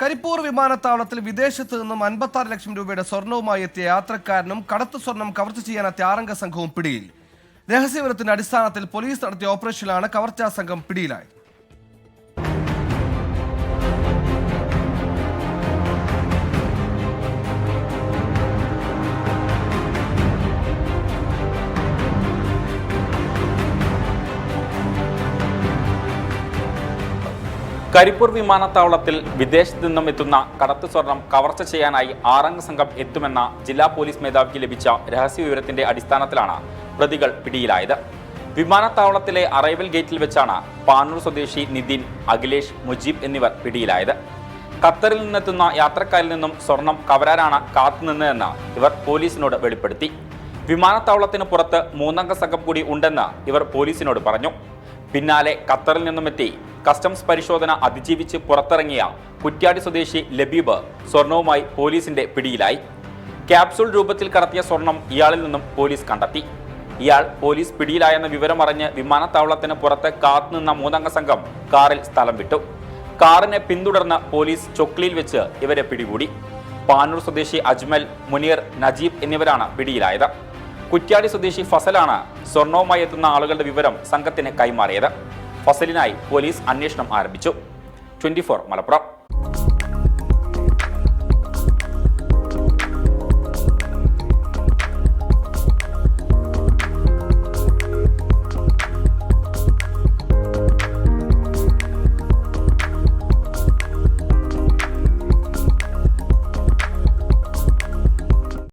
കരിപ്പൂർ വിമാനത്താവളത്തിൽ വിദേശത്ത് നിന്നും അൻപത്തി ലക്ഷം രൂപയുടെ സ്വർണവുമായി എത്തിയ യാത്രക്കാരനും കടത്തു സ്വർണം കവർച്ച ചെയ്യാനെത്തിയ ആറംഗ സംഘവും പിടിയിൽ. രഹസ്യവിവരത്തിന്റെ അടിസ്ഥാനത്തിൽ പോലീസ് നടത്തിയ ഓപ്പറേഷനിലാണ് കവർച്ചാ സംഘം പിടിയിലായത്. കരിപ്പൂർ വിമാനത്താവളത്തിൽ വിദേശത്തു നിന്നും എത്തുന്ന കടത്തു സ്വർണം കവർച്ച ചെയ്യാനായി ആറംഗ സംഘം എത്തുമെന്ന ജില്ലാ പോലീസ് മേധാവിക്ക് ലഭിച്ച രഹസ്യ വിവരത്തിന്റെ അടിസ്ഥാനത്തിലാണ് പ്രതികൾ പിടിയിലായത്. വിമാനത്താവളത്തിലെ അറൈവൽ ഗേറ്റിൽ വെച്ചാണ് പാനൂർ സ്വദേശി നിതിൻ അഖിലേഷ് മുജീബ് എന്നിവർ പിടിയിലായത്. ഖത്തറിൽ നിന്നെത്തുന്ന യാത്രക്കാരിൽ നിന്നും സ്വർണം കവരാനാണ് കാത്തുനിന്നതെന്ന് ഇവർ പോലീസിനോട് വെളിപ്പെടുത്തി. വിമാനത്താവളത്തിന് പുറത്ത് മൂന്നംഗ സംഘം കൂടി ഉണ്ടെന്ന് ഇവർ പോലീസിനോട് പറഞ്ഞു. പിന്നാലെ ഖത്തറിൽ നിന്നുമെത്തി കസ്റ്റംസ് പരിശോധന അതിജീവിച്ച് പുറത്തിറങ്ങിയ കുറ്റ്യാടി സ്വദേശി ലബീബ് സ്വർണവുമായി പോലീസിന്റെ പിടിയിലായി. ക്യാപ്സൂൾ രൂപത്തിൽ കടത്തിയ സ്വർണം ഇയാളിൽ നിന്നും പോലീസ് കണ്ടെത്തി. ഇയാൾ പോലീസ് പിടിയിലായെന്ന വിവരം അറിഞ്ഞ് വിമാനത്താവളത്തിന് പുറത്ത് കാത്തുനിന്ന മൂന്നംഗ സംഘം കാറിൽ സ്ഥലം വിട്ടു. കാറിനെ പിന്തുടർന്ന് പോലീസ് ചൊക്ലിയിൽ വെച്ച് ഇവരെ പിടികൂടി. പാനൂർ സ്വദേശി അജ്മൽ മുനീർ നജീബ് എന്നിവരാണ് പിടിയിലായത്. കുറ്റ്യാടി സ്വദേശി ഫസലാണ് സ്വർണവുമായി എത്തുന്ന ആളുകളുടെ വിവരം സംഘത്തിന് കൈമാറിയത്. ഫസലിനായി പോലീസ് അന്വേഷണം ആരംഭിച്ചു. ട്വന്റി മലപ്പുറം.